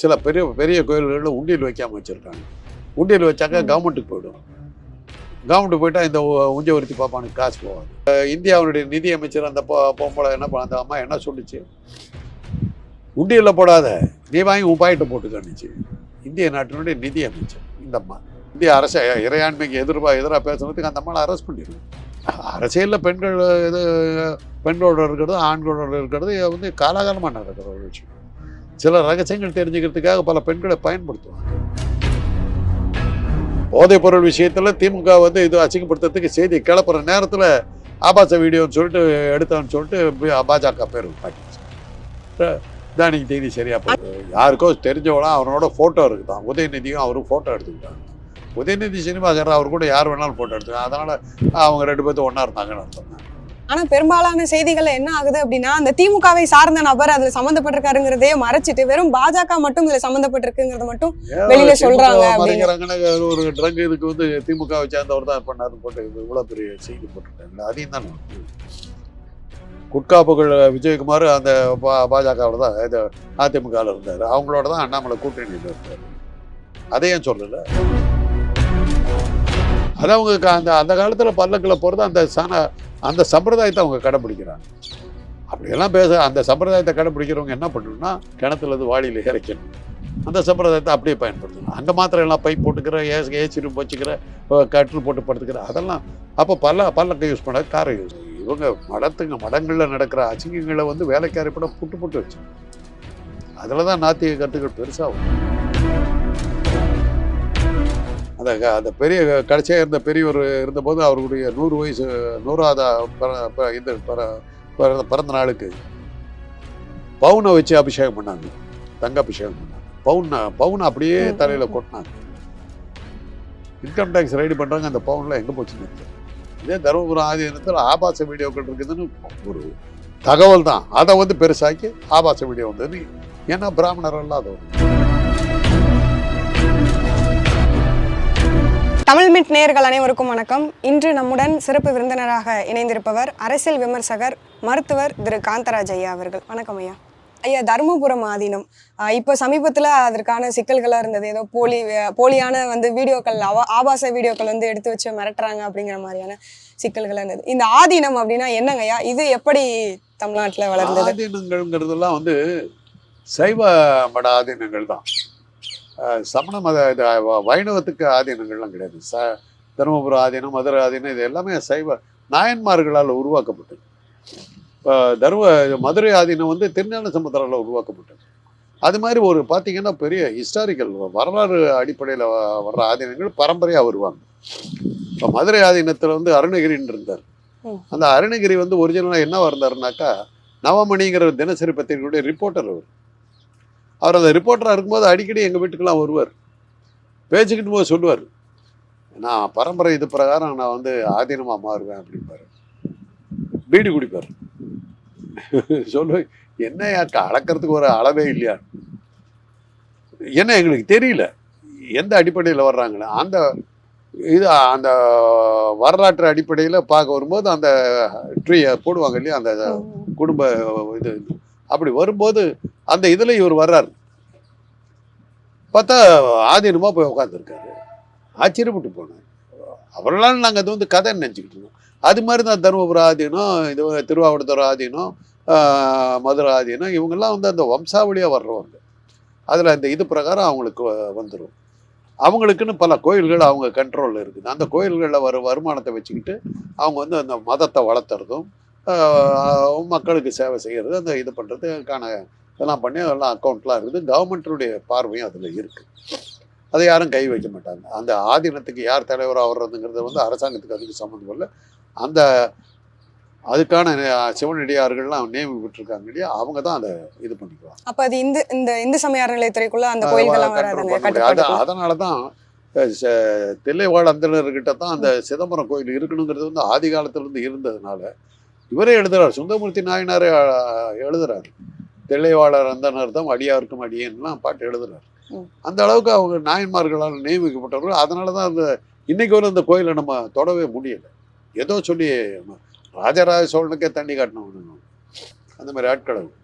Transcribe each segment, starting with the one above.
சில பெரிய பெரிய கோயில்களில் உண்டியல் வைக்காமல் வச்சுருக்காங்க. உண்டியல் வச்சாக்க கவர்மெண்ட்டுக்கு போயிடும். கவர்மெண்ட்டுக்கு போயிட்டா இந்த உ- உஞ்சவர்த்தி பாப்பானுக்கு காசு போகாது. இந்தியாவுடைய நிதி அமைச்சர் அந்த பொம்பளை என்ன பண்ண அந்த அம்மா என்ன சொல்லுச்சு? உண்டியலில் போடாத. நீ வாங்கி உன் பாயிட்ட போட்டுக்கணுச்சு இந்திய நாட்டினுடைய நிதி அமைச்சர் இந்த அம்மா. இந்திய அரசு இறையாண்மைக்கு எதிர்ப்பா எதிராக பேசுறதுக்கு அந்த அம்மாவை அரெஸ்ட் பண்ணிடுவோம் அரசியலில் பெண்கள் இது பெண்களோட இருக்கிறது ஆண்களோட இருக்கிறது வந்து காலாகாலமாக நடக்கிற ஒரு விஷயம். சில ரகசியங்கள் தெரிஞ்சுக்கிறதுக்காக பல பெண்களை பயன்படுத்துவாங்க. போதைப் பொருள் விஷயத்தில் திமுக வந்து இது அசிங்கப்படுத்துறதுக்கு செய்தி கிளப்புற நேரத்தில் ஆபாச வீடியோன்னு சொல்லிட்டு எடுத்தான்னு சொல்லிட்டு பாஜக பேர் பாட்டிச்சு தான் தேதி செய்தி சரியா யாருக்கோ தெரிஞ்சவனா அவனோட ஃபோட்டோ இருக்குதான். உதயநிதியும் அவரும் ஃபோட்டோ எடுத்துக்கிட்டாங்க. உதயநிதி சீனிவாசன் அவர் கூட யார் வேணாலும் ஃபோட்டோ எடுத்துக்கலாம். அதனால் அவங்க ரெண்டு பேர்த்தும் ஒன்றா இருந்தாங்கன்னு அர்த்தம். ஆனா பெரும்பாலான செய்திகள்ல என்ன ஆகுது அப்படின்னா அந்த திமுகவை சார்ந்த நபர் அதுல சம்மந்தப்பட்டிருக்காருங்கிறதே மறைச்சிட்டு வெறும் பாஜக மட்டும் இதுல சம்மந்தப்பட்டிருக்குங்கிறத மட்டும் வெளியில சொல்றாங்க ஒரு ட்ரக் இதுக்கு வந்து திமுகவை சேர்ந்தவர் தான் பண்ணாரு போட்டு இது இவ்வளோ பெரிய செய்தி போட்டுருக்காங்க அதையும் தான் குட்கா புகழ் விஜயகுமார் அந்த பா- பாஜகவோட தான் இது அதிமுகவில் இருந்தார். அவங்களோட தான் அண்ணாமலை கூட்டணியில் இருந்தார் அதையும் சொல்லலை? அது அவங்க அந்த அந்த காலத்தில் பல்லக்கில் போகிறது அந்த சன அந்த சம்பிரதாயத்தை அவங்க கடைப்பிடிக்கிறாங்க அப்படியெல்லாம் பேச அந்த சம்பிரதாயத்தை கடைப்பிடிக்கிறவங்க என்ன பண்ணணும்னா கிணத்துல இருந்து வாளியில் இறைக்கணும். அந்த சம்பிரதாயத்தை அப்படியே பயன்படுத்தணும். அங்கே மாத்திரம் எல்லாம் பைப் போட்டுக்கிற ஏசி ஏசி ரூம் வச்சுக்கிற கட்டில் போட்டு படுத்துக்கிற அதெல்லாம் அப்போ பல்ல பல்லக்க யூஸ் பண்ண காரை யூஸ் இவங்க மடத்துங்க மடங்களில் நடக்கிற அசிங்கங்களை வந்து வேலைக்காரி படம் புட்டு புட்டு வச்சு அதில் தான் நாத்திக கருத்துக்கள் பெருசாகும். அந்த அந்த பெரிய கடைசியாக இருந்த பெரியவர் இருந்தபோது அவருடைய நூறு வயசு நூறாவது பிற- பிறந்த பிறந்த நாளுக்கு பவுனை வச்சு அபிஷேகம் பண்ணாங்க தங்க அபிஷேகம் பண்ணாங்க பவுன் பவுன் அப்படியே தலையில. கொட்டினாங்க இன்கம் டேக்ஸ் ரெடி பண்றாங்க அந்த பவுன்ல எங்க போச்சுன்னு. இதே தருமபுரம் ஆதீனத்தில் ஆபாச வீடியோக்கள் இருக்குதுன்னு ஒரு தகவல் தான் அதை வந்து பெருசாக்கி ஆபாச வீடியோ வந்தது ஏன்னா பிராமணர் அல்லாதவர் தமிழ் மிட் நேயர்கள் அனைவருக்கும் வணக்கம். இன்று நம்முடன் சிறப்பு விருந்தினராக இணைந்திருப்பவர் அரசியல் விமர்சகர் மருத்துவர் திரு. காந்தராஜ் ஐயா அவர்கள். வணக்கம் ஐயா. ஐயா தருமபுரம் ஆதீனம். ஆஹ் இப்போ சமீபத்தில் அதற்கான சிக்கல்களாக இருந்தது. ஏதோ போலி போலியான வந்து வீடியோக்கள் அவ ஆபாச வீடியோக்கள் வந்து எடுத்து வச்சு மிரட்டுறாங்க அப்படிங்கிற மாதிரியான சிக்கல்களாக இருந்தது. இந்த ஆதீனம் அப்படின்னா என்னங்கய்யா இது எப்படி தமிழ்நாட்டில் வளர்ந்தது? ஆதீனங்கள்ங்கிறதுலாம் வந்து சைவ மட ஆதீனங்கள் தான் சமண மத இது வைணவத்துக்கு ஆதீனங்கள்லாம் கிடையாது. ச தருமபுரம் ஆதீனம் மதுரை ஆதீனம் இது எல்லாமே சைவ நாயன்மார்களால் உருவாக்கப்பட்டது. இப்போ தரும மதுரை ஆதீனம் வந்து திருஞான சமுத்திரால் உருவாக்கப்பட்டது. அது மாதிரி ஒரு பார்த்தீங்கன்னா பெரிய ஹிஸ்டாரிக்கல் வரலாறு அடிப்படையில் வர்ற ஆதீனங்கள் பரம்பரையாக வருவாங்க. இப்போ மதுரை ஆதீனத்தில் வந்து அருணகிரின்னு இருந்தார். அந்த அருணகிரி வந்து ஒரிஜினலாக என்னவா இருந்தாருனாக்கா நவமணிங்கிற தினசரி பத்திரிகையுடைய ரிப்போர்ட்டர் அவர். அவர் அந்த ரிப்போர்ட்டராக இருக்கும்போது அடிக்கடி எங்கள் வீட்டுக்கெல்லாம் வருவார். பேச்சுக்கிட்டு போது சொல்லுவார் நான் பரம்பரை இது பிரகாரம் நான் வந்து ஆதீனமாக மாறுவேன் அப்படிம்பாரு. பீடி குடிப்பார். சொல்லுவேன் என்னையா அளக்கிறதுக்கு ஒரு அளவே இல்லையா? என்ன எங்களுக்கு தெரியல. எந்த அடிப்படையில் வர்றாங்களே அந்த இது அந்த வரலாற்று அடிப்படையில் பார்க்க வரும்போது அந்த ட்ரீயை போடுவாங்க இல்லையா அந்த குடும்ப இது. அப்படி வரும்போது அந்த இதில் இவர் வர்றாரு. பார்த்தா ஆதீனமாக போய் உட்காந்துருக்காரு ஆச்சரியப்பட்டு போனேன் அவரெல்லாம் நாங்கள் அது வந்து கதை நினச்சிக்கிட்டு இருந்தோம். அது மாதிரி தான் தருமபுரம் ஆதீனம் இது திருவாவடுதுறை ஆதீனம் மதுரை ஆதீனம் இவங்கெல்லாம் வந்து அந்த வம்சாவளியாக வர்றவங்க. அதில் அந்த இது பிரகாரம் அவங்களுக்கு வந்துடும் அவங்களுக்குன்னு பல கோயில்கள் அவங்க கண்ட்ரோலில் இருக்குது. அந்த கோயில்களில் வர வருமானத்தை வச்சுக்கிட்டு அவங்க வந்து அந்த மதத்தை வளர்த்துறதும் மக்களுக்கு சேவை செய்கிறது அந்த இது பண்ணுறதுக்கான இதெல்லாம் பண்ணி அதெல்லாம் அக்கௌண்ட்லாம் இருக்குது. கவர்மெண்ட்டுடைய பார்வையும் அதில் இருக்குது அதை யாரும் கை வைக்க மாட்டாங்க. அந்த ஆதீனத்துக்கு யார் தலைவராக வர்றதுங்கிறது வந்து அரசாங்கத்துக்கு அதுக்கு சம்மந்தம் இல்லை. அந்த அதுக்கான சிவனடியார்கள்லாம் நியமிக்கப்பட்டிருக்காங்க இல்லையா? அவங்க தான் அதை இது பண்ணிக்குவாங்க. அப்ப அது இந்த இந்த இந்து சமய அறநிலையத்துறைக்குள்ள அந்த கட்டுப்பாடு அதனால தான் தில்லைவாழ் அந்தனர்கிட்ட தான் அந்த சிதம்பரம் கோயில் இருக்கணுங்கிறது வந்து ஆதி காலத்துல இருந்து இருந்ததுனால இவரே எழுதுறாரு. சுந்தரமூர்த்தி நாயனாரே எழுதுறாரு. தில்லைவாழர் அந்தனர் தான் அடியாருக்கும் அடியேன்லாம் பாட்டு எழுதுறாரு. அந்த அளவுக்கு அவங்க நாயன்மார்களால் நியமிக்கப்பட்டவர்கள். அதனால தான் அந்த இன்னைக்கு வரை அந்த கோயிலை நம்ம தொடவே முடியல. ஏதோ சொல்லி ராஜராஜ சோழனுக்கே தண்ணி காட்டணும் அந்த மாதிரி ஆட்கள். அவங்க.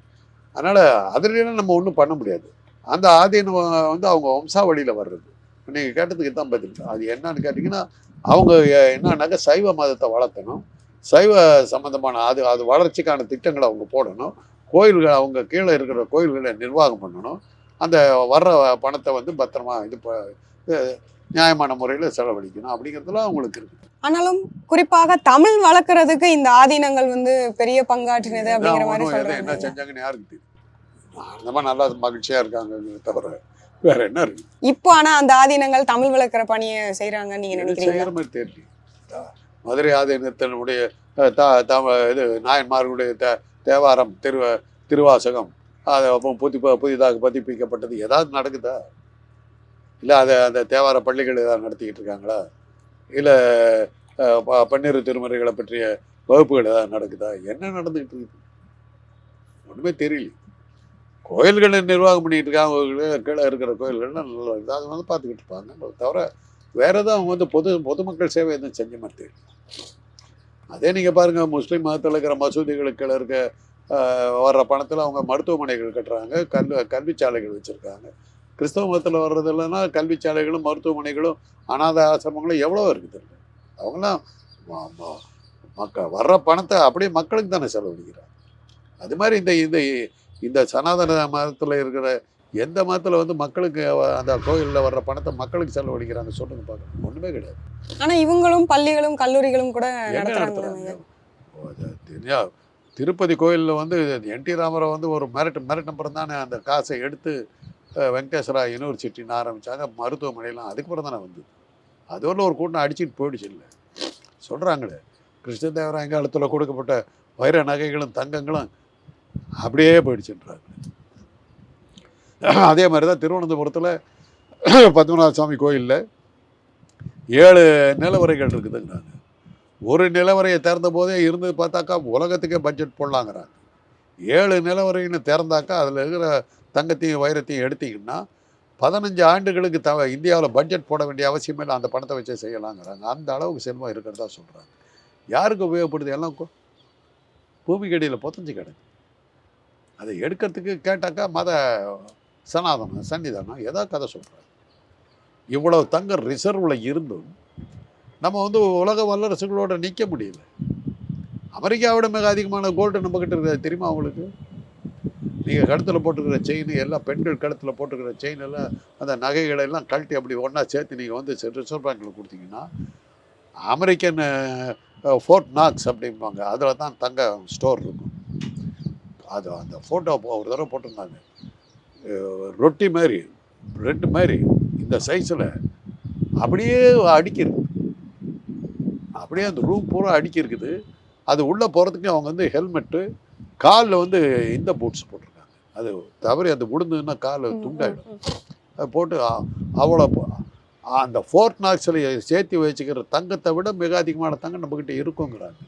அதனால அதுலாம் நம்ம ஒன்றும் பண்ண முடியாது. அந்த ஆதீனம் வந்து அவங்க வம்சாவளியில் வர்றது. நீங்கள் கேட்டதுக்கு தான் பதில். அது என்னன்னு கேட்டிங்கன்னா அவங்க என்னன்னாக்கா சைவ மதத்தை வளர்த்தணும். சைவ சம்பந்தமான அது அது வளர்ச்சிக்கான திட்டங்களை அவங்க போடணும். கோயில்கள் அவங்க கீழே இருக்கிற கோயில்களை நிர்வாகம் பண்ணணும். அந்த வர்ற பணத்தை வந்து பத்திரமா இது நியாயமான முறையில் செலவழிக்கணும் அப்படிங்கிறதுலாம் அவங்களுக்கு இருக்கு. ஆனாலும் குறிப்பாக தமிழ் வளர்க்கறதுக்கு இந்த ஆதீனங்கள் வந்து பெரிய பங்காற்றினது அப்படிங்கிற மாதிரி என்ன செஞ்சாங்கன்னு யாருக்கு தெரியும்? அந்த மாதிரி நல்லா மகிழ்ச்சியா இருக்காங்க தவிர வேற என்ன இருக்கு? இப்போ ஆனா அந்த ஆதீனங்கள் தமிழ் வளர்க்குற பணியை செய்யறாங்கன்னு நீங்க மாதிரி தெரியல. மதுரை ஆதீனத்தினுடைய இது நாயன்மார்களுடைய தேவாரம் திரு திருவாசகம் அதை அப்போ புதி புதிதாக பதிப்பிக்கப்பட்டது. ஏதாவது நடக்குதா? இல்லை அதை அந்த தேவார பள்ளிகள் ஏதாவது நடத்திக்கிட்டு இருக்காங்களா? இல்லை பன்னிரு திருமுறைகளை பற்றிய வகுப்புகள் ஏதாவது நடக்குதா? என்ன நடந்துக்கிட்டு இருக்குது? ஒன்றுமே தெரியல. கோயில்களை நிர்வாகம் பண்ணிகிட்டு இருக்காங்க. அவங்க கீழே இருக்கிற கோயில்கள்லாம் நல்லா இருக்குது அதை வந்து பார்த்துக்கிட்டு இருப்பாங்க. தவிர வேறு எதுவும் அவங்க வந்து பொது பொதுமக்கள் சேவை எதுவும் செஞ்ச மாதிரி தெரியல. அதே நீங்கள் பாருங்கள் முஸ்லீம் மதத்தில் இருக்கிற மசூதிகளுக்கு இருக்க வர்ற பணத்தில் அவங்க மருத்துவமனைகள் கட்டுறாங்க கல்வி கல்விச்சாலைகள் வச்சுருக்காங்க. கிறிஸ்தவ மதத்தில் வர்றது இல்லைன்னா கல்விச்சாலைகளும் மருத்துவமனைகளும் அனாத ஆசிரமங்களும் எவ்வளோ இருக்குது அவங்களாம் மக்க வர்ற பணத்தை அப்படியே மக்களுக்கு தானே செலவழிக்கிறாங்க. அது மாதிரி இந்த இந்த இந்த சனாதன மதத்தில் இருக்கிற எந்த மதத்தில் வந்து மக்களுக்கு அந்த கோயிலில் வர்ற பணத்தை மக்களுக்கு செலவழிக்கிறாங்க சொல்லுங்க பார்க்க ஒன்றுமே கிடையாது. ஆனா இவங்களும் பள்ளிகளும் கல்லூரிகளும் கூட அது தெரியா. திருப்பதி கோயிலில் வந்து என் டி ராமரை வந்து ஒரு மிரட்டு மிரட்டினப்புறம் தானே அந்த காசை எடுத்து வெங்கடேஸ்வரா யூனிவர்சிட்டின்னு ஆரம்பித்தாங்க மருத்துவமனையெல்லாம் அதுக்கப்புறம் தானே வந்தது. அதோட ஒரு கூட்டம் அடிச்சுட்டு போயிடுச்சு இல்லை. சொல்கிறாங்களே கிருஷ்ணதேவராய காலத்தில் கொடுக்கப்பட்ட வைர நகைகளும் தங்கங்களும் அப்படியே போயிடுச்சுன்றாங்க. அதே மாதிரி தான் திருவனந்தபுரத்தில் பத்மநாத சுவாமி கோயிலில் ஏழு நிலவரைகள் இருக்குதுங்கிறாங்க. ஒரு நிலவரையை திறந்த போதே இருந்து பார்த்தாக்கா உலகத்துக்கே பட்ஜெட் போடலாங்கிறாங்க. ஏழு நிலவரைன்னு திறந்தாக்கா அதில் இருக்கிற தங்கத்தையும் வைரத்தையும் எடுத்தீங்கன்னா பதினஞ்சு ஆண்டுகளுக்கு த இந்தியாவில் பட்ஜெட் போட வேண்டிய அவசியமே இல்லை. அந்த பணத்தை வச்சே செய்யலாங்கிறாங்க. அந்த அளவுக்கு செல்வம் இருக்கிறதா சொல்கிறாங்க யாருக்கு உபயோகப்படுது? எல்லாம் பூமிக்கடியில் புதஞ்சு கிடக்கு. அதை எடுக்கிறதுக்கு கேட்டாக்கா மத சனாதனம் சன்னிதானம் ஏதோ கதை சொல்கிறாங்க இவ்வளவு தங்க ரிசர்வில் இருந்தும் நம்ம வந்து உலக வல்லரசுகளோட நிற்க முடியல. அமெரிக்காவோட மிக அதிகமான கோல்டு நம்மக்கிட்ட இருக்கிறது தெரியுமா உங்களுக்கு? நீங்கள் கழுத்தில் போட்டுக்கிற செயின் எல்லாம் பெண்கள் கழுத்தில் போட்டுக்கிற செயின் எல்லாம் அந்த நகைகளை எல்லாம் கழட்டி அப்படி ஒன்றா சேர்த்து நீங்கள் வந்து ரிசர்வ் பேங்க்கில் கொடுத்தீங்கன்னா அமெரிக்கன் ஃபோர்ட் நாக்ஸ் அப்படிம்பாங்க. அதில் தான் தங்க ஸ்டோர் இருக்கும். அது அந்த ஃபோட்டோ ஒரு தடவை போட்டிருந்தாங்க. ரொட்டி மாதிரி ரெட்டு மாதிரி இந்த சைஸில் அப்படியே அடிக்கிருக்கு. அப்படியே அந்த ரூம் பூரா அடிக்கிருக்குது அது உள்ளே போகிறதுக்கு அவங்க வந்து ஹெல்மெட்டு காலில் வந்து இந்த பூட்ஸ் போட்டிருக்காங்க. அது தவறி அது விழுந்ததுன்னா கால் துண்டாயிடும். அது போட்டு அவ்வளோ அந்த ஃபோர்ட் நாக்ஸில் சேர்த்து வச்சுக்கிற தங்கத்தை விட மிக அதிகமான தங்கம் நம்மக்கிட்ட இருக்குங்கிறாங்க.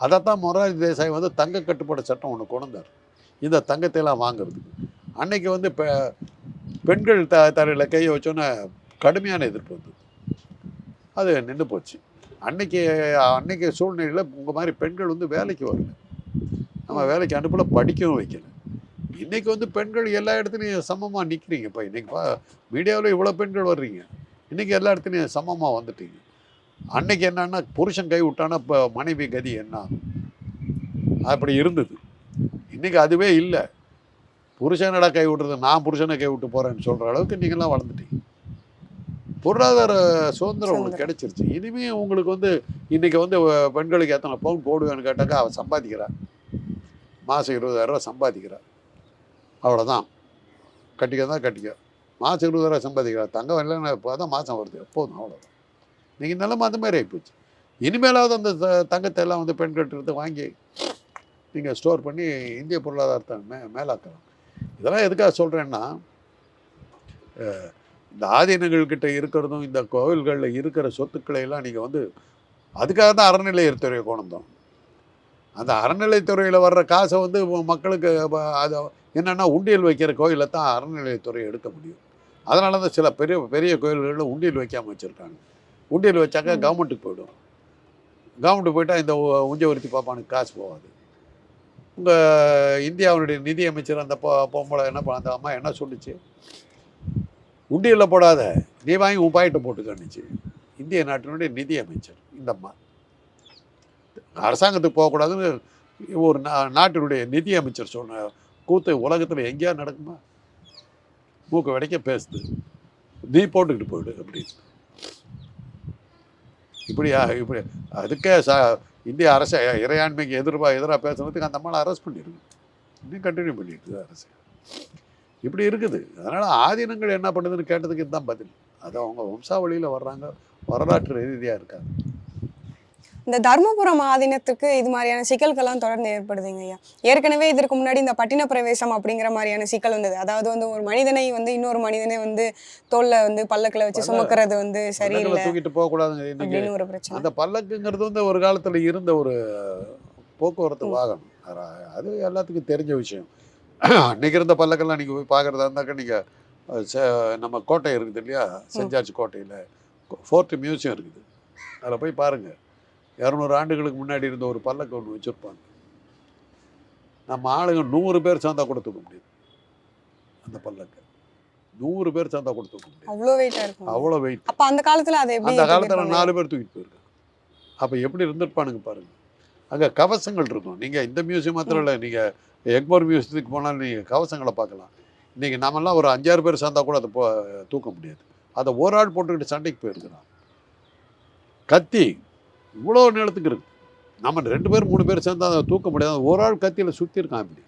அதைத்தான் மொராரி தேசாய் வந்து தங்க கட்டுப்பாடு சட்டம் ஒன்று கொண்டு வந்தார். இந்த தங்கத்தை எல்லாம் வாங்குறதுக்கு. அன்னைக்கு வந்து பெ பெண்கள் த தரையில் கையை வச்சோன்னே கடுமையான எதிர்ப்பு வந்தது. அது நின்று போச்சு. அன்னைக்கு அன்னைக்கு சூழ்நிலையில் உங்கள் மாதிரி பெண்கள் வந்து வேலைக்கு வரல. நம்ம வேலைக்கு அனுப்பல படிக்கவும் வைக்கல. இன்றைக்கி வந்து பெண்கள் எல்லா இடத்துலையும் சமமாக நிற்கிறீங்க இப்போ இன்றைக்கி பா மீடியாவில் இவ்வளோ பெண்கள் வர்றீங்க. இன்னைக்கு எல்லா இடத்துலையும் சமமாக வந்துட்டீங்க. அன்னைக்கு என்னன்னா புருஷன் கை விட்டானா இப்போ மனைவி கதி என்ன? அப்படி இருந்தது. இன்றைக்கி அதுவே இல்லை. புருஷனடா கை விட்டுறது நான் புருஷனை கை விட்டு போகிறேன்னு சொல்கிற அளவுக்கு நீங்களாம் வளர்ந்துட்டீங்க. பொருளாதார சுதந்திரம் உங்களுக்கு கிடைச்சிருச்சு. இனிமே உங்களுக்கு வந்து இன்னைக்கு வந்து பெண்களுக்கு எத்தனை பவுன் போடுவேன்னு கேட்டாக்கா அவள் சம்பாதிக்கிறா. மாதம் இருபதாயிரரூவா சம்பாதிக்கிறா. அவ்வளோதான் கட்டிக்க தான் கட்டிக்க. மாதம் இருபதாயிரம் சம்பாதிக்கிறா. தங்கம் இல்லைன்னா இப்போ தான் மாதம் வருது. எப்போதும் அவ்வளோதான் நீங்கள் நிலம அந்த மாதிரி ஆகிப்போச்சு இனிமேலாவது அந்த தங்கத்தை எல்லாம் வந்து பெண்கள்ட்ட இருந்து வாங்கி நீங்கள் ஸ்டோர் பண்ணி இந்திய பொருளாதாரத்தை மே மேலாக்கலாம். இதெல்லாம் எதுக்காக சொல்கிறேன்னா இந்த ஆதீனங்கள் கிட்ட இருக்கிறதும் இந்த கோவில்களில் இருக்கிற சொத்துக்களை எல்லாம் நீங்கள் வந்து அதுக்காக தான் அறநிலையத்துறையை கொண்டு வந்தோம். அந்த அறநிலைத்துறையில் வர்ற காசை வந்து மக்களுக்கு அதை என்னென்னா உண்டியல் வைக்கிற கோயிலை தான் அறநிலையத்துறை எடுக்க முடியும். அதனால தான் சில பெரிய பெரிய கோயில்களில் உண்டியல் வைக்காமல் வச்சுருக்காங்க. உண்டியல் வச்சாக்கா. கவர்மெண்ட்டுக்கு போயிடும். கவர்மெண்ட்டுக்கு போயிட்டா இந்த உஞ்சவர்த்தி பாப்பானுக்கு காசு போகாது. உங்கள் இந்தியாவுடைய நிதி அமைச்சர் அந்த பொ- பொம்பளை என்ன பண்ண அந்த அம்மா என்ன சொல்லுச்சு? உண்டியில் போடாத. நீ வாங்கி உன் பாயிட்டை போட்டுக்கணுச்சு இந்திய நாட்டினுடைய நிதி அமைச்சர் இந்த அம்மா. அரசாங்கத்துக்கு போகக்கூடாதுன்னு ஒரு நா- நாட்டினுடைய நிதி அமைச்சர் சொன்ன கூத்து உலகத்தில் எங்கேயா நடக்குமா? மூக்கு வடைக்க பேசுது. நீ போட்டுக்கிட்டு போயிடு அப்படின்னு. இப்படியா இப்படி அதுக்கே சா இந்திய அரசு இறையாண்மைக்கு எதிர்ப்பா எதிராக பேசுறதுக்கு அந்த அம்மாவை அரெஸ்ட் பண்ணிடுங்க. இன்னும் கண்டினியூ பண்ணிட்டு அரசு. இப்படி இருக்குது. அதனால் ஆதீனங்கள் என்ன பண்ணுதுன்னு கேட்டதுக்கு இதுதான் பதில். அது அவங்க வம்சாவளியில் வர்றாங்க. வரலாற்று ரீதியாக இருக்காங்க. இந்த தர்மபுரம் ஆதீனத்துக்கு இது மாதிரியான சிக்கல்கள்லாம் தொடர்ந்து ஏற்படுதுங்க ஐயா. ஏற்கனவே இதற்கு முன்னாடி இந்த பட்டின பிரவேசம் அப்படிங்கிற மாதிரியான சிக்கல் வந்தது. அதாவது வந்து ஒரு மனிதனை வந்து இன்னொரு மனிதனை வந்து தோல்ல வந்து பல்லக்கில் வச்சு சுமக்கிறது வந்து சரியில்லை. தூக்கிட்டு போகக்கூடாதுங்க அப்படின்னு ஒரு பிரச்சனை. அந்த பல்லக்குங்கிறது வந்து ஒரு காலத்தில் இருந்த ஒரு போக்குவரத்து. வாகனம். அது- எல்லாத்துக்கும் தெரிஞ்ச விஷயம். அன்னைக்கு இருந்த பல்லக்கெல்லாம் நீங்கள் போய் பார்க்குறதா இருந்தாக்கா நீங்கள் நம்ம கோட்டை இருக்குது இல்லையா? ஜார்ஜ் கோட்டையில். ஃபோர்ட் மியூசியம் இருக்குது. அதில் போய் பாருங்கள் இரநூறு ஆண்டுகளுக்கு முன்னாடி இருந்த ஒரு பல்லக்கு ஒன்று வச்சுருப்பாங்க. நம்ம ஆளுங்க நூறு பேர் சேர்ந்தா கூட தூக்க முடியாது. அந்த பல்லக்கு. நூறு பேர் சேர்ந்தா கூட தூக்க முடியாது. அவ்வளோ வெயிட்டா இருக்கும். அவ்வளோ வெயிட் அப்ப அந்த காலத்துல அதை அந்த காலத்தில்? நாலு பேர் தூக்கிட்டு போயிருக்காங்க. அப்போ எப்படி இருந்திருப்பானுங்க பாருங்க. அங்கே கவசங்கள் இருக்கும். நீங்கள் இந்த மியூசியம் மாத்திரம் இல்லை நீங்கள் எக்மோர் மியூசியத்துக்கு போனாலும் நீங்கள் கவசங்களை பார்க்கலாம். இன்றைக்கி நாமெல்லாம் ஒரு அஞ்சாறு பேர் சேர்ந்தா கூட அதை போ தூக்க முடியாது. அதை ஒரு ஆள் போட்டுக்கிட்டு சண்டைக்கு போயிருக்கிறான். கத்தி. இவ்வளோ நிலத்துக்கு இருக்கு. நம்ம ரெண்டு பேர் மூணு பேர் சேர்ந்தால் அதை தூக்க முடியாது. ஒரு ஆள் கத்தியில் சுற்றிருக்கான் இப்படி.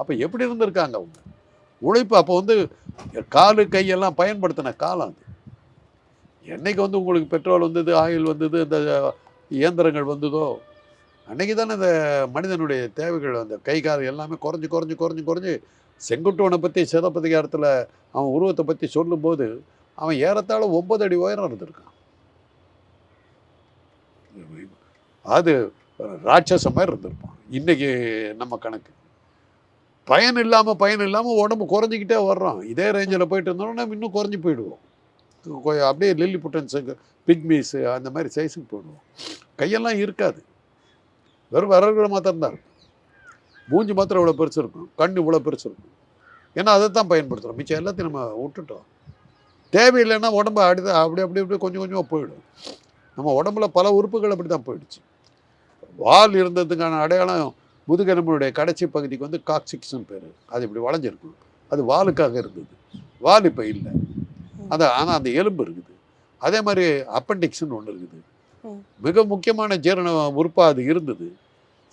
அப்போ எப்படி இருந்திருக்காங்க அவங்க? உழைப்பு அப்போ வந்து காலு கையெல்லாம் பயன்படுத்தின காலம் அது. என்னைக்கு வந்து உங்களுக்கு பெட்ரோல் வந்தது ஆயில் வந்தது இந்த இயந்திரங்கள் வந்ததோ அன்றைக்கி தானே இந்த மனிதனுடைய தேவைகள் அந்த கை கால் எல்லாமே குறைஞ்சி குறைஞ்சி குறைஞ்சி குறைஞ்சி செங்குட்டுவனை பற்றி சிதப்பதிகாரத்தில் அவன் உருவத்தை பற்றி சொல்லும்போது அவன் ஏறத்தாழ ஒன்பது அடி உயரம் இருந்திருக்கான். அது ராட்சச மாதிரி இருந்திருப்பான் இன்னைக்கு நம்ம கணக்கு. பயன் இல்லாமல் பயன் இல்லாமல் உடம்பு குறைஞ்சிக்கிட்டே வர்றோம். இதே ரேஞ்சில் போயிட்டு இருந்தோம்னா இன்னும் குறைஞ்சி போயிடுவோம். அப்படியே லில்லி புட்டன்ஸுக்கு பிக்மீஸு அந்த மாதிரி சைஸுக்கு போயிடுவோம். கையெல்லாம் இருக்காது. வெறும் விரல்களை மாத்திரம் தான் இருக்கும். மூஞ்சி மாத்திரம் இவ்வளோ பெருசு இருக்கும். கண் இவ்வளோ பெருசு இருக்கும். ஏன்னா அதை தான் பயன்படுத்துகிறோம் மிச்சம் எல்லாத்தையும் நம்ம விட்டுட்டோம். தேவையில்லைன்னா உடம்பு அடி அப்படி அப்படி அப்படி கொஞ்சம் கொஞ்சமாக போயிடும். நம்ம உடம்புல பல உறுப்புகள் அப்படி தான் போயிடுச்சு. வால் இருந்ததுக்கான அடையாளம் முதுகெலும்புடைய கடைசி பகுதிக்கு வந்து காக்சிக்ஸ்னு பேர். அது இப்படி வளைஞ்சிருக்கும். அது வாலுக்காக இருந்தது. வால் இப்போ இல்லை. அது ஆனால் அந்த எலும்பு இருக்குது. அதே மாதிரி அப்பண்டிக்ஸ்னு ஒன்று இருக்குது. மிக முக்கியமான ஜீரண உறுப்பாக அது இருந்தது.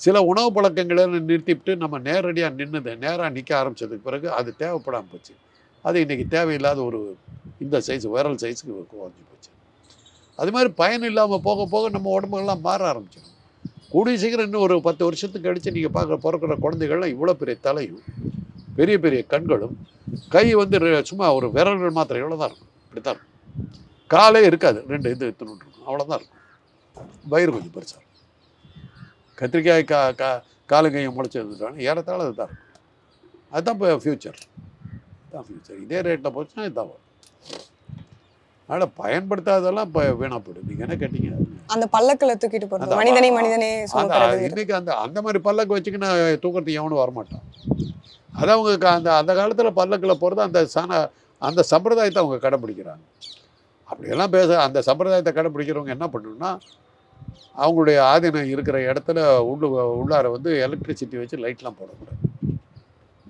சில உணவு பழக்கங்களை நிறுத்திவிட்டு நம்ம நேரடியாக நின்றுது நேராக நிற்க ஆரம்பிச்சதுக்கு பிறகு அது தேவைப்படாமல் போச்சு. அது இன்னைக்கு தேவையில்லாத ஒரு இந்த சைஸ் விரல் சைஸுக்கு குறைஞ்சி போச்சு. அது மாதிரி பயன் இல்லாமல் போக போக நம்ம உடம்புகள்லாம் மாற ஆரம்பிச்சிடும். கூடிய சீக்கிரம் இன்னும் ஒரு பத்து வருஷத்துக்கு கழித்து நீங்கள் பார்க்குற பிறக்கிற குழந்தைகள்லாம் இவ்வளோ பெரிய தலையும் பெரிய பெரிய கண்களும் கை வந்து சும்மா ஒரு விரல்கள் மாத்திரம் இவ்வளோ தான் இருக்கும். இப்படி தான் இருக்கும். காலே இருக்காது ரெண்டு இது எடுத்துன்னு இருக்கும் அவ்வளோதான் இருக்கும். வயிறு கொஞ்சம் பெருசாக இருக்கும். கத்திரிக்காய் கா கா காலும் கையும் முளைச்சி இருந்துட்டாலும் ஏறத்தாழ அதுதான் இருக்கும். அதுதான் இப்போ ஃப்யூச்சர் தான் ஃப்யூச்சர் இதே ரேட்டில் போச்சுன்னா இதுதான் வரும். அதனால் பயன்படுத்தாதெல்லாம் இப்போ வீணாக போயிடும். நீங்கள் என்ன கேட்டீங்க? அந்த பல்லக்குல தூக்கிட்டு போறது. மனிதனை மனிதனே இன்னைக்கு அந்த அந்த மாதிரி பல்லக்கு வச்சுக்கின்னு தூக்கத்துக்கு எவனும் வரமாட்டான். அது அவங்க அந்த அந்த காலத்தில் பல்லக்கில் போகிறது அந்த சன அந்த சம்பிரதாயத்தை அவங்க கடைப்பிடிக்கிறாங்க அப்படியெல்லாம் பேச அந்த சம்பிரதாயத்தை கடைப்பிடிக்கிறவங்க என்ன பண்ணணும்னா அவங்களுடைய ஆதீனம் இருக்கிற இடத்துல உள்ளு உள்ளார வந்து எலக்ட்ரிசிட்டி வச்சு லைட்லாம் போடக்கூடாது.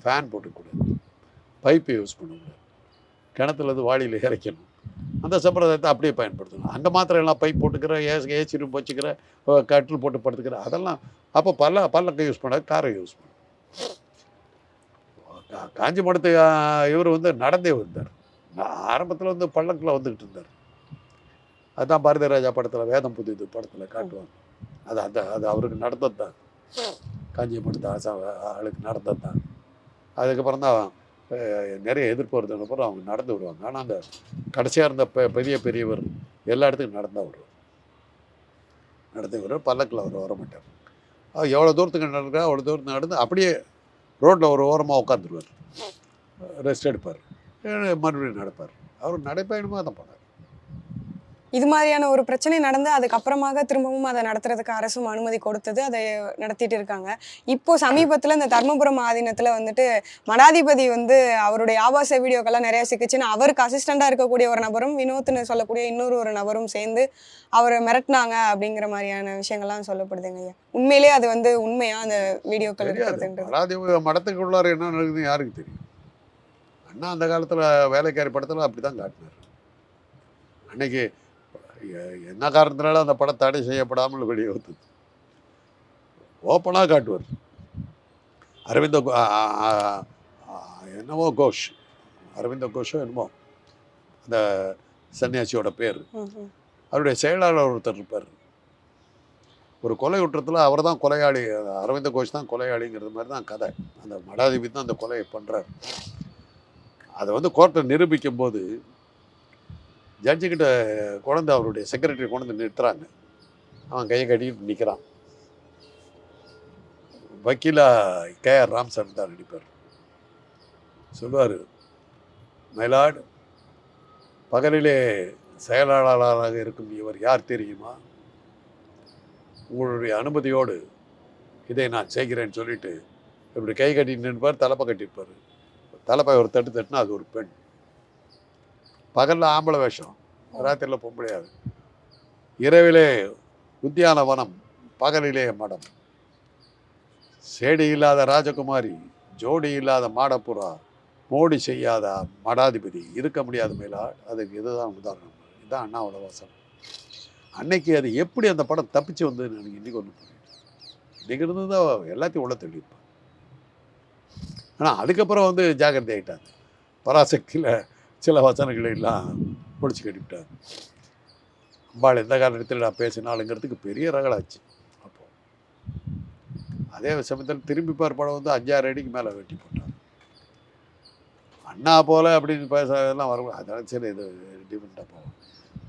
ஃபேன் போட்டுக்கூடாது. பைப்பு யூஸ் பண்ணக்கூடாது. கிணத்துல இருந்து வாளியில் இறைக்கணும். அந்த சம்பிரதாயத்தை அப்படியே பயன்படுத்தணும். அங்கே மாத்திரம் எல்லாம் பைப் போட்டுக்கிற ஏசி ஏசி ரூம் வச்சுக்கிற கட்டில் போட்டு படுத்துக்கிற அதெல்லாம் அப்போ பல்ல பல்லக்க யூஸ் பண்ண காரை யூஸ் பண்ண. கா- காஞ்சிபுரத்து இவர் வந்து நடந்தே வந்தார். ஆரம்பத்தில் வந்து பல்லக்கில் வந்துக்கிட்டு இருந்தார். அதுதான் பாரதி ராஜா படத்தில் வேதம் புதிது படத்தில் காட்டுவாங்க. அது அந்த அது அவருக்கு நடந்தது தான். காஞ்சிபுரத்து ஆசா ஆளுக்கு நடந்தது தான். அதுக்கப்புறம் தான் நிறைய எதிர்ப்பு வருதுன்னு அப்புறம் அவங்க நடந்து வருவாங்க ஆனால் அந்த கடைசியாக இருந்த பெ பெரிய பெரியவர் எல்லா இடத்துக்கும் நடந்தால் வருவார் நடந்து வருவார் பல்லக்கில் அவர் வர மாட்டார் எவ்வளோ தூரத்துக்கு நடக்கிறா அவ்வளோ தூரத்துக்கு நடந்து அப்படியே ரோட்டில் ஒரு ஓரமாக உட்காந்துருவார் ரெஸ்ட் எடுப்பார். மறுபடியும் நடப்பார். அவர் நடைப்பயணமாக தான் போனார். இது மாதிரியான ஒரு பிரச்சனை நடந்து அதுக்கப்புறமாக திரும்பவும் அதை நடத்துறதுக்கு அரசும் அனுமதி கொடுத்தது அதை நடத்திட்டு இருக்காங்க. இப்போ சமீபத்தில் இந்த தர்மபுரம் ஆதீனத்தில் வந்துட்டு மடாதிபதி வந்து அவருடைய ஆபாச வீடியோக்கெல்லாம் நிறைய சிக்கிச்சுன்னு அவருக்கு அசிஸ்டண்டாக இருக்கக்கூடிய ஒரு நபரும் வினோத்னு சொல்லக்கூடிய இன்னொரு ஒரு நபரும் சேர்ந்து அவரை மிரட்டினாங்க அப்படிங்கிற மாதிரியான விஷயங்கள்லாம் சொல்லப்படுதுங்க ஐயா. உண்மையிலேயே அது வந்து உண்மையா அந்த வீடியோக்கள் தெரியாது. இருக்கிறதுன்றது? மடாதிபதி மடத்துக்குள்ளார என்ன நடக்குதுன்னு யாருக்கு தெரியும்? அண்ணா அந்த காலத்தில் வேலைக்காரி படத்தில் அப்படி தான் காட்டினார். அன்னைக்கு என்ன காரணத்தினால அந்த படம் தடை செய்யப்படாமல் வெளியே வந்தது? ஓப்பனாக காட்டுவார். அரவிந்த என்னவோ கோஷ். அரவிந்த கோஷோ என்னமோ அந்த சன்னியாசியோட பேர். அவருடைய செயலாளர் ஒருத்தர் இருப்பார். ஒரு கொலை குற்றத்தில் அவர் தான் கொலையாளி அரவிந்த கோஷ் தான் கொலையாளிங்கிறது மாதிரி தான் கதை. அந்த மடாதிபதி தான் அந்த கொலையை பண்ணுறார் அதை வந்து கோர்ட்டை நிரூபிக்கும் போது ஜட்ஜுக்கிட்ட குழந்தை அவருடைய செக்ரட்டரி கொண்டு வந்து நிறுத்துறாங்க. அவன் கையை கட்டிட்டு நிற்கிறான் வக்கீலா கே ஆர் ராம் சார் தான் நடிப்பார். சொல்லுவார் மயிலாடு பகலிலே செயலாளராக இருக்கும் இவர் யார் தெரியுமா? உங்களுடைய அனுமதியோடு இதை நான் செய்கிறேன்னு சொல்லிட்டு இப்படி கை கட்டி நின்றுப்பார் தலைப்பை கட்டியிருப்பார் தலைப்பை ஒரு தட்டு தட்டுனா அது ஒரு பெண். பகலில் ஆம்பளை வேஷம் ராத்திரியில் பொம்பளையாது இரவிலே உத்தியானவனம் பகலிலே மடம். சேடி இல்லாத ராஜகுமாரி ஜோடி இல்லாத மாடப்புறா மோடி செய்யாத மடாதிபதி இருக்க முடியாத மேலா அதுக்கு இதுதான் உதாரணம். இதுதான் அண்ணாவோட வசனம் அன்னைக்கு அது எப்படி அந்த படம் தப்பிச்சு வந்ததுன்னு எனக்கு இன்னைக்கு ஒன்று இன்னைக்கு இருந்து தான் எல்லாத்தையும் உள்ள தள்ளியிருப்பான். ஆனால் அதுக்கப்புறம் வந்து ஜாகிரதை ஆயிட்டாங்க பராசக்தியில் சில வசனங்களை எல்லாம் முடிச்சு கட்டிவிட்டார் அம்பாள் எந்த காரணத்தில் நான் பேசினாலுங்கிறதுக்கு பெரிய ரகலாச்சு. அப்போ அதே சமயத்தில் திரும்பி பார் படம் வந்து அஞ்சாறு அடிக்கு மேலே வெட்டி போட்டார் அண்ணா போல அப்படின்னு பேசுறதெல்லாம் வரும். அதெல்லாம் சரி இது டிஃப்ரெண்ட்டாக போகும்.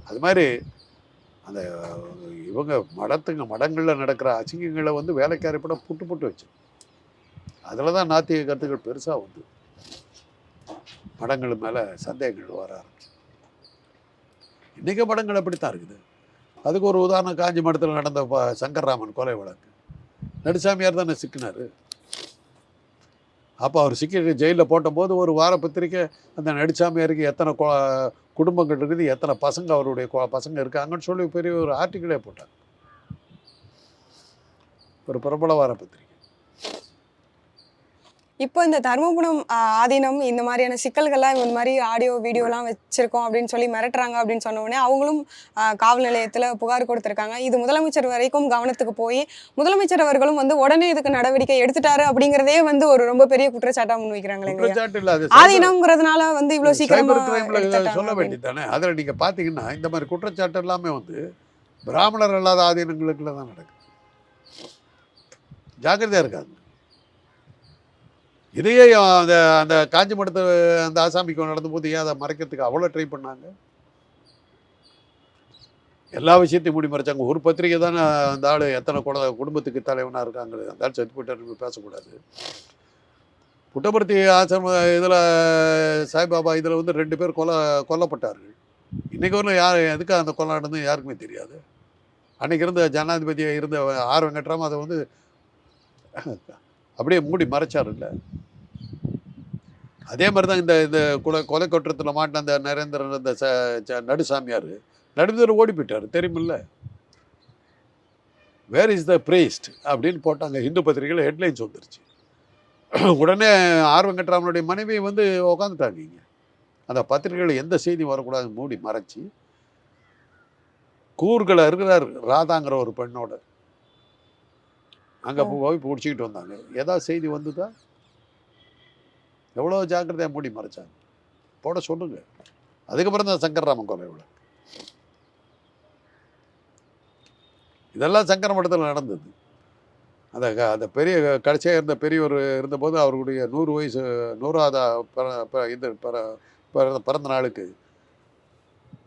அது மாதிரி அந்த இவங்க மடத்துங்க மடங்களில் நடக்கிற அசிங்கங்களை வந்து வேலைக்காரி படம் புட்டு புட்டு வச்சு அதில் தான் நாத்திக கருத்துக்கள் பெருசாக வந்து படங்கள் மேலே சந்தேகங்கள் வர ஆரம்பிச்சு. இன்றைக்கி படங்கள் அப்படித்தான் இருக்குது. அதுக்கு ஒரு உதாரணம் காஞ்சி மடத்தில் நடந்த ப- சங்கர்ராமன் கொலை வழக்கு. நடுசாமியார் தானே சிக்கினார். அப்போ அவர் சிக்கி ஜெயிலில் போட்டபோது ஒரு வார பத்திரிக்கை அந்த நடிச்சாமியாருக்கு எத்தனை கொ குடும்பங்கள் இருக்குது எத்தனை பசங்க அவருடைய பசங்க இருக்காங்கன்னு சொல்லி பெரிய ஒரு ஆர்டிக்கிளே போட்டாங்க. ஒரு பிரபல வார பத்திரிக்கை. இப்போ இந்த தர்மபுரம் ஆதீனம் இந்த மாதிரியான சிக்கல்கள்லாம் இந்த மாதிரி ஆடியோ வீடியோலாம் வச்சிருக்கோம் அப்படின்னு சொல்லி மிரட்டுறாங்க அப்படின்னு சொன்ன உடனே அவங்களும் காவல் நிலையத்தில் புகார் கொடுத்துருக்காங்க. இது முதலமைச்சர் வரைக்கும் கவனத்துக்கு போய் முதலமைச்சர் அவர்களும் வந்து உடனே இதுக்கு நடவடிக்கை எடுத்துட்டாரு அப்படிங்கிறதே வந்து ஒரு ரொம்ப பெரிய குற்றச்சாட்டா முன்வைக்கிறாங்களே ஆதீனம்ங்கிறதுனால வந்து இவ்வளவு சீக்கிரமா சொல்ல அப்படின்னு. வேண்டியது தானே அதில் நீங்கள் பார்த்தீங்கன்னா இந்த மாதிரி குற்றச்சாட்டு எல்லாமே வந்து பிராமணர் அல்லாத ஆதீனங்களுக்குள்ள தான் நடக்குது. ஜாக்கிரதையாக இருக்காங்க இதையே அந்த அந்த காஞ்சி மடத்து அந்த ஆசாமிக்கு நடந்தபோது ஏன் அதை மறைக்கிறதுக்கு அவ்வளோ ட்ரை பண்ணாங்க? எல்லா விஷயத்தையும் மூடி மறைச்சாங்க. ஒரு பத்திரிகை தானே அந்த ஆள் எத்தனை குட குடும்பத்துக்கு தலைவனாக இருக்காங்க அந்த ஆள் செத்து போயிட்டாருன்னு பேசக்கூடாது. புட்டபர்த்தி ஆசிரம இதில் சாய்பாபா இதில் வந்து ரெண்டு பேர் கொலை கொல்லப்பட்டார்கள். இன்றைக்கு வரலும் யார் எதுக்காக அந்த கொலை நடந்தது யாருக்குமே தெரியாது. அன்றைக்கி இருந்த ஜனாதிபதியாக இருந்த ஆர் வெங்கட்ராம் அதை வந்து அப்படியே மூடி மறைச்சார் இல்லை? அதே மாதிரி தான் இந்த இந்த கொலை கொலை கொட்டுறத்தில் மாட்டின அந்த நரேந்திரன் அந்த ச ச- நடுசாமியார் நடுந்தர் ஓடி போயிட்டார். தெரியுமில்ல? வேர் இஸ் த பிரீஸ்ட் அப்படின்னு போட்டாங்க. இந்து பத்திரிகையில் ஹெட்லைன்ஸ் வந்துருச்சு. உடனே ஆர்வம் வெங்கட்ராமனுடைய மனைவி வந்து உக்காந்துட்டாங்க இங்கே. அந்த பத்திரிகையில் எந்த செய்தி வரக்கூடாதுன்னு மூடி மறைச்சி கூர்களை இருக்கிறார் ராதாங்கிற ஒரு பெண்ணோட. அங்கே போய் பிடிச்சிக்கிட்டு வந்தாங்க. ஏதாவது செய்தி வந்துதா? எவ்வளோ ஜாக்கிரதையாக மூடி மறைச்சாங்க? போட சொல்லுங்க. அதுக்கப்புறம் தான் சங்கர்ராமன் கொலை விட இதெல்லாம் சங்கர மடத்தில் நடந்தது. அந்த அந்த பெரிய கடைசியாக இருந்த பெரியவர் இருந்தபோது அவருடைய நூறு வயசு நூறாவது பிற- பிறந்த பிறந்த நாளுக்கு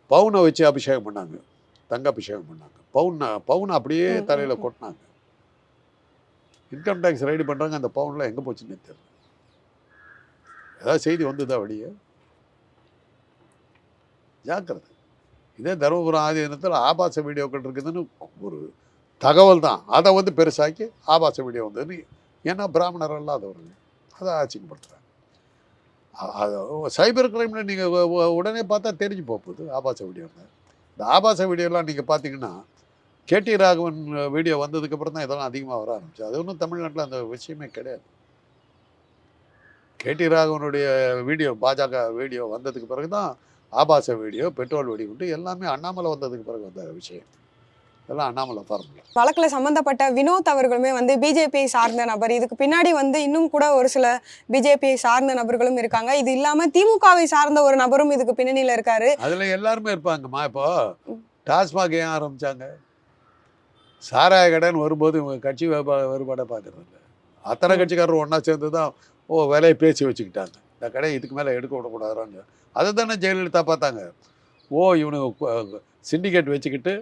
பவுனை வச்சு அபிஷேகம் பண்ணாங்க. தங்க அபிஷேகம் பண்ணாங்க. பவுன் பவுனை அப்படியே தலையில். கொட்டினாங்க. இன்கம் டேக்ஸ் ரைடு பண்ணுறாங்க அந்த பவுன்லாம் எங்கே போச்சுன்னு தெரியல. ஏதாவது செய்தி வந்ததா வெளியே? ஜாக்கிரதை. இதே தருமபுரம் ஆதீனத்தில் ஆபாச வீடியோக்கள் இருக்குதுன்னு ஒரு தகவல் தான். அதை வந்து பெருசாக்கி ஆபாச வீடியோ வந்ததுன்னு ஏன்னா பிராமணர் இல்லாதவர்கள் அதை ஆட்சிப்படுத்துகிறாங்க அது சைபர் கிரைமில் நீங்கள் உடனே பார்த்தா தெரிஞ்சு போகுது ஆபாச வீடியோன்னு இந்த ஆபாச வீடியோலாம் நீங்கள் பார்த்தீங்கன்னா கேடி ராகவன் வீடியோ வந்ததுக்கப்புறம் தான் இதெல்லாம் அதிகமாக வர ஆரம்பிச்சு அது ஒன்றும் தமிழ்நாட்டில் அந்த விஷயமே கிடையாது. கேடி ராகவனுடைய வீடியோ பாஜக வீடியோ வந்ததுக்கு பிறகு தான் ஆபாச வீடியோ பெட்ரோல் வெடிகுண்டு எல்லாமே அண்ணாமலை வந்ததுக்கு பிறகு வந்த விஷயம். இதெல்லாம் அண்ணாமலை ஃபார்முலா வழக்கில் சம்பந்தப்பட்ட வினோத் அவர்களுமே வந்து பிஜேபியை சார்ந்த நபர். இதுக்கு பின்னாடி வந்து இன்னும் கூட ஒரு சில பிஜேபியை சார்ந்த நபர்களும் இருக்காங்க. இது இல்லாம திமுகவை சார்ந்த ஒரு நபரும் இதுக்கு பின்னணியில இருக்காரு. அதில் எல்லாருமே இருப்பாங்கம்மா இப்போ. டாஸ்மாக் ஏன் ஆரம்பித்தாங்க சாராய கடைன்னு வரும்போது இவங்க கட்சி வேறுபா- வேறுபாடை பார்க்கறது இல்லை அத்தனை கட்சிக்காரரும் ஒன்றா சேர்ந்து தான் ஓ விலையை பேசி வச்சுக்கிட்டாங்க. இந்த கடையை இதுக்கு மேலே எடுக்க விடக்கூடாதுறாங்க அதை தானே ஜெயலலிதா பார்த்தாங்க. ஓ இவனுக்கு சிண்டிகேட் வச்சுக்கிட்டு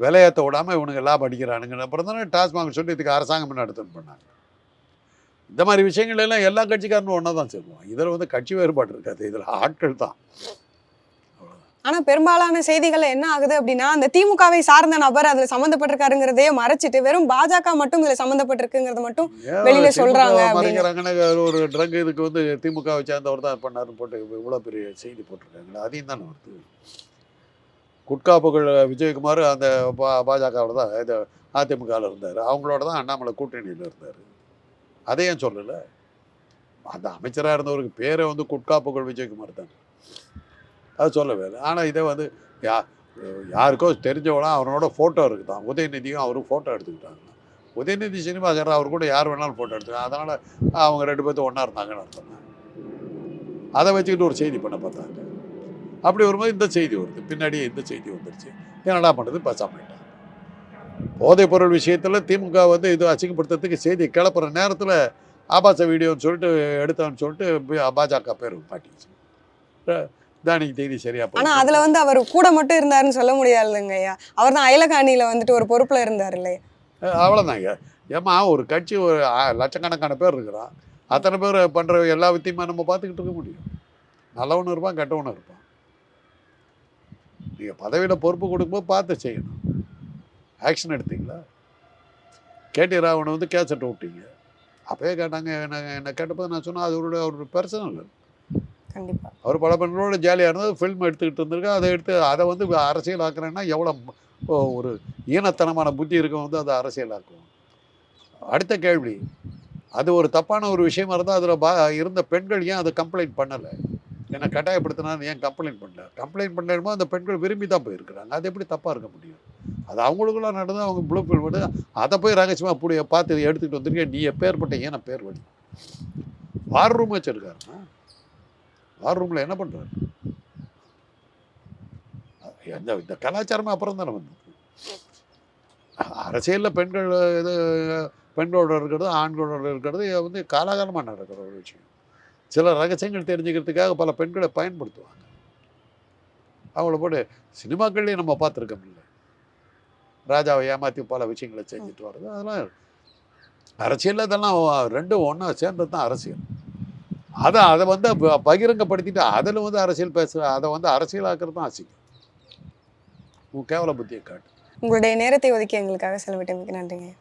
விலையேற்ற விடாமல் இவனுங்க லாபம் அடிக்கிறானுங்க அப்புறம் தானே டாஸ்மாக் சொல்லி இதுக்கு அரசாங்கம் நடத்துன்னு பண்ணாங்க இந்த மாதிரி விஷயங்கள் எல்லாம் எல்லா கட்சிக்காரனும் ஒன்றா தான் செய்வோம் இதில் வந்து கட்சி வேறுபாடு இருக்காது. இதில் ஆட்கள் தான். ஆனா பெரும்பாலான செய்திகள்ல என்ன ஆகுது அப்படின்னா அந்த திமுகவை சார்ந்த நபர் அதுல சம்பந்தப்பட்டிருக்காருங்கிறதையே மறைச்சிட்டு வெறும் பாஜக மட்டும் இதுல சம்பந்தப்பட்டிருக்குங்கிறது மட்டும் வெளியில சொல்றாங்க ஒரு ட்ரங்க் இதுக்கு வந்து திமுகவை சேர்ந்தவர் தான் பண்ணாருன்னு போட்டு இவ்வளோ பெரிய செய்தி போட்டிருக்காங்களே அதையும் தானே வருது? குட்கா புகழ் விஜயகுமார் அந்த பா பாஜகவில் தான் இது அதிமுகவில் இருந்தார். அவங்களோட தான் அண்ணாமலை கூட்டணியில் இருந்தார். அதையும் சொல்லலை? அந்த அமைச்சராக இருந்தவருக்கு பேரே வந்து குட்கா புகழ் விஜயகுமார் தான். அது சொல்லவே இல்லை ஆனால் இதை வந்து யா யாருக்கோ தெரிஞ்சவனா அவனோட ஃபோட்டோ இருக்குதான். உதயநிதியும் அவரும் ஃபோட்டோ எடுத்துக்கிட்டாங்க. உதயநிதி சினிமாக்காரர் அவர் கூட யார் வேணாலும் ஃபோட்டோ எடுத்துக்கலாம் அதனால் அவங்க ரெண்டு பேர்த்தும் ஒன்றா இருந்தாங்கன்னு அர்த்தம். அதை வச்சுக்கிட்டு ஒரு செய்தி பண்ண பார்த்தாங்க. அப்படி வரும்போது இந்த செய்தி வருது. பின்னாடியே இந்த செய்தி வந்துருச்சு. என்னடா பண்ணுறது பேசாம போயிட்டாங்க போதைப் பொருள் விஷயத்தில் திமுக வந்து இது அசிங்கப்படுத்துறதுக்கு செய்தி கிளப்புற நேரத்தில் ஆபாச வீடியோன்னு சொல்லிட்டு எடுத்தான்னு சொல்லிட்டு பாஜக பேர் மாட்டிச்சு தானிக்கு தேதி சரியா ஆனா. அதுல வந்து அவர் கூட மட்டும் இருந்தாருன்னு சொல்ல முடியாதுங்க ஐயா. அவர் தான் அயலகாணியில வந்துட்டு ஒரு பொறுப்புல இருந்தார் இல்லையா? அவ்வளோதாங்க ஏம்மா ஒரு கட்சி ஒரு லட்சக்கணக்கான பேர் இருக்கிறான். அத்தனை பேர் பண்ணுற எல்லா வித்தியமாக நம்ம பார்த்துக்கிட்டு இருக்க முடியும். நல்லவனும் இருப்பான் கெட்டவனும் இருப்பான். நீங்கள் பதவியில் பொறுப்பு கொடுக்கும்போது பார்த்து செய்யணும். ஆக்ஷன் எடுத்தீங்களா? கேடி ராவணன் வந்து கேசட்டை விட்டீங்க அப்போயே கேட்டாங்க என்ன என்ன கேட்டப்போ நான் சொன்னேன் அது அவருடைய அவருடைய பர்சனல் கண்டிப்பாக அவர் பல பெண்களோட ஜாலியாக இருந்தது ஃபில்ம் எடுத்துக்கிட்டு இருந்திருக்கு. அதை எடுத்து அதை வந்து அரசியல் ஆக்குறேன்னா எவ்வளோ ஒரு ஈனத்தனமான புத்தி இருக்கும் வந்து அதை அரசியலாக்குவோம். அடுத்த கேள்வி. அது ஒரு தப்பான ஒரு விஷயமா இருந்தால் அதில் பா இருந்த பெண்கள் ஏன் அதை கம்ப்ளைண்ட் பண்ணலை? என்னை கட்டாயப்படுத்தினா ஏன் கம்ப்ளைண்ட் பண்ணல? கம்ப்ளைண்ட் பண்ணலுமோ அந்த பெண்கள் விரும்பி தான் போயிருக்கிறாங்க. அது எப்படி தப்பாக இருக்க முடியும்? அது அவங்களுக்குள்ள நடந்து அவங்க ப்ளூ ஃபில் பண்ணி அதை போய் ரகசியமாக புடிய பார்த்து எடுத்துக்கிட்டு வந்திருக்கேன். நீ எப்பேற்பட்ட ஏன் பேர் வழி வார் ரூம் வச்சுருக்காருன்னா வார் ரூமில் என்ன பண்ணுறாரு எந்த இந்த கலாச்சாரமே அப்புறம் தானே வந்தது. அரசியலில் பெண்கள் இது பெண்களோட இருக்கிறது ஆண்களோட இருக்கிறது வந்து காலாகாலமாக நடக்கிற ஒரு விஷயம். சில ரகசியங்கள் தெரிஞ்சுக்கிறதுக்காக பல பெண்களை பயன்படுத்துவாங்க. அவங்கள போட்டு சினிமாக்கள்லேயும் நம்ம பார்த்துருக்கோம் இல்லை ராஜாவை ஏமாற்றி பல விஷயங்களை செஞ்சுட்டு வர்றது அதெல்லாம் அரசியலில் இதெல்லாம் ரெண்டும் ஒன்றா சேர்ந்தது தான் அரசியல். அதை அதை வந்து ப- பகிரங்கப்படுத்திட்டு அதில் வந்து அரசியல் பேசுகிற அதை வந்து அரசியலாக்குறது தான் அசிங்கம். உன் கேவல புத்தியை காட்டு. உங்களுடைய நேரத்தை ஒதுக்கி எங்களுக்காக செலவிட்டமைக்கு நன்றிங்க.